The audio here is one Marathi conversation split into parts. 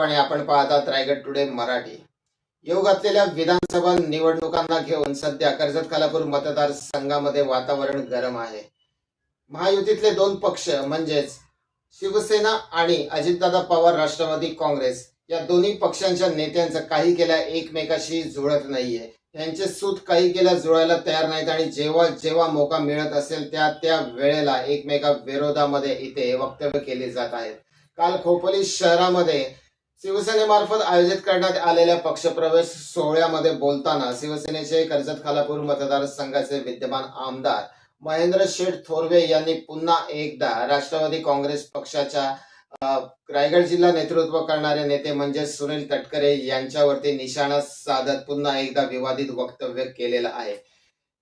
आणि आपण पाहतात रायगड टुडे मराठी. येऊ घातलेल्या विधानसभा निवडणुकांना घेऊन सध्या कर्जत खालापूर मतदारसंघामध्ये वातावरण गरम आहे. महायुतीतले दोन पक्ष म्हणजेच शिवसेना आणि अजितदादा पवार राष्ट्रवादी काँग्रेस या दोन्ही पक्षांच्या नेत्यांचं काही केल्या एकमेकाशी जुळत नाहीये. यांचे सूत काही केल्या जुळायला तयार नाहीत आणि जेव्हा जेव्हा मोका मिळत असेल त्या त्या वेळेला एकमेका विरोधामध्ये इथे वक्तव्य केली जात आहेत. काल खोपोली शहरामध्ये शिवसेनेमार्फत आयोजित करण्यात आलेल्या पक्षप्रवेश सोहळ्यामध्ये बोलताना शिवसेनेचे कर्जत खालापूर मतदारसंघाचे विद्यमान आमदार महेंद्र शेठ थोरवे यांनी पुन्हा एकदा राष्ट्रवादी काँग्रेस पक्षाच्या रायगड जिल्हा नेतृत्व करणारे नेते म्हणजे सुनील तटकरे यांच्यावरती निशाणा साधत पुन्हा एकदा विवादित वक्तव्य केलेलं आहे.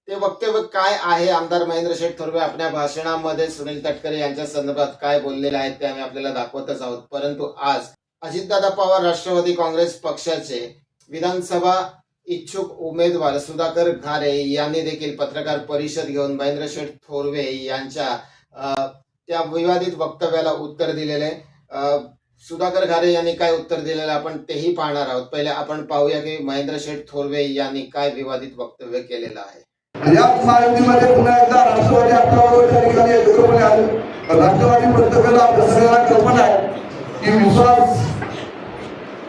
ते वक्तव्य काय आहे? आमदार महेंद्र शेठ थोरवे आपल्या भाषणामध्ये सुनील तटकरे यांच्या संदर्भात काय बोललेले आहेत ते आम्ही आपल्याला दाखवतच आहोत. परंतु आज अजितदादा पवार राष्ट्रवादी काँग्रेस पक्षाचे विधानसभा इच्छुक उमेदवार सुधाकर घारे यांनी देखील पत्रकार परिषद घेऊन महेंद्र शेठ थोरवे यांच्या त्या विवादित वक्तव्याला उत्तर दिलेले. सुधाकर घारे यांनी काय उत्तर दिलेलं आपण तेही पाहणार आहोत. पहिले आपण पाहूया की महेंद्र शेठ थोरवे यांनी काय विवादित वक्तव्य केलेलं आहे. महायुतीमध्ये पुन्हा एकदा राष्ट्रवादी राष्ट्रवादी प्रत्येकाला आपल्या कल्पना आहे. की विश्वास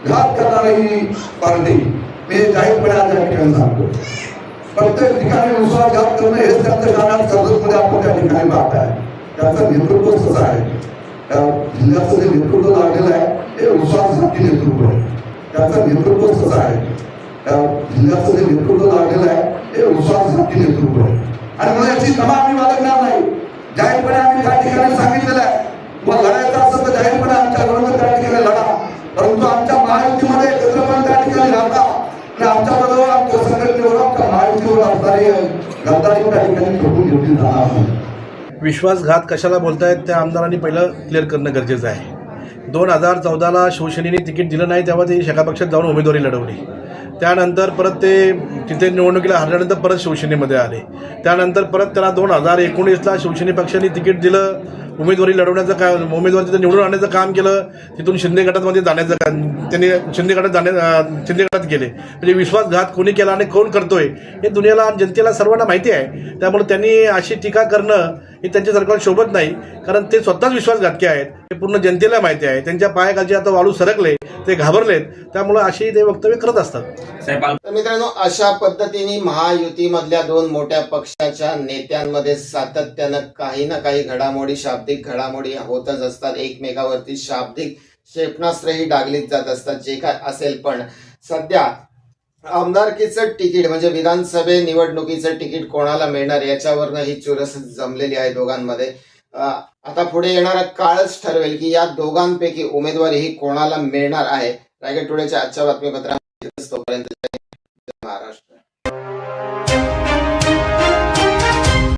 घात करणारी ही पार्टी मी जाहीरपणे आज या ठिकाणी सांगतो. प्रत्येक ठिकाणी विश्वासघात करणं हेच त्यांचं कारण. कर्जतमध्ये आपण त्या ठिकाणी पाहताय. त्याचं नेतृत्व कसं आहे? त्या जिल्ह्याचं जे नेतृत्व लागलेलं आहे हे विश्वासघाती नेतृत्व आहे. त्याचं नेतृत्व कसं आहे? त्या जिल्ह्याचं जे नेतृत्व लागलेलं आहे हे विश्वासघाती नेतृत्व आहे. आणि म्हणून याची क्षमा आम्ही बाळगणार नाही. जाहीरपणे आम्ही त्या ठिकाणी सांगितलेलं आहे. मग लढायचा असं तर जाहीरपणे आमच्या विरोधात त्या ठिकाणी लढा. परंतु आमच्या महायुतीमध्ये एकत्रपणे त्या ठिकाणी राहता. आणि आमच्या बरोबर आमच्या संघटनेवर आमच्या महायुतीवर असणारे गद्दारी त्या ठिकाणी ठोकून घेतली जाणार विश्वासघात कशाला बोलतायत त्या आमदारांनी पहिलं क्लिअर करणं गरजेचं आहे. दोन हजार चौदाला शिवसेनेने तिकीट दिलं नाही तेव्हा ते शेका पक्षात जाऊन उमेदवारी लढवली. त्यानंतर परत ते तिथे निवडणुकीला हरल्यानंतर परत शिवसेनेमध्ये आले. त्यानंतर परत त्याला दोन हजार एकोणीसला शिवसेने पक्षाने तिकीट दिलं. उमेदवारी लढवण्याचं काम उमेदवार तिथे निवडून आणण्याचं काम केलं. तिथून शिंदे गटामध्ये जाण्याचं काम त्यांनी शिंदे गटात जाण्या शिंदे गटात गेले. म्हणजे विश्वासघात कोणी केला आणि कोण करतोय हे दुनियाला आणि जनतेला सर्वांना माहिती आहे. त्यामुळे त्यांनी अशी टीका करणं हे त्यांच्या सरकारला शोभत नाही. कारण ते स्वतःच विश्वासघातके आहेत. हे पूर्ण जनतेला माहिती आहे. त्यांच्या पायाखालचे आता वाळू सरकले ते घाबरलेत. त्यामुळे अशी ते वक्तव्य करत असतात. साहेब तर मित्रांनो अशा पद्धतीने महायुतीमधल्या दोन मोठ्या पक्षाच्या नेत्यांमध्ये सातत्यानं काही ना काही घडामोडी शाब्दिक घडामोडी होतच असतात. एकमेकावरती शाब्दिक क्षेपणास्त्रही डागलीत जात असतात. जे काय असेल पण सध्या आमदारकीचं तिकीट म्हणजे विधानसभे निवडणुकीचं तिकीट कोणाला मिळणार याच्यावरनं ही चुरस जमलेली आहे दोघांमध्ये. आता पुढे येणारा काळच ठरवेल की या दोघांपैकी उमेदवारी ही कोणाला मिळणार आहे. रायगड टुडेच्या आजच्या बातमीपत्रात तोपर्यंत महाराष्ट्र.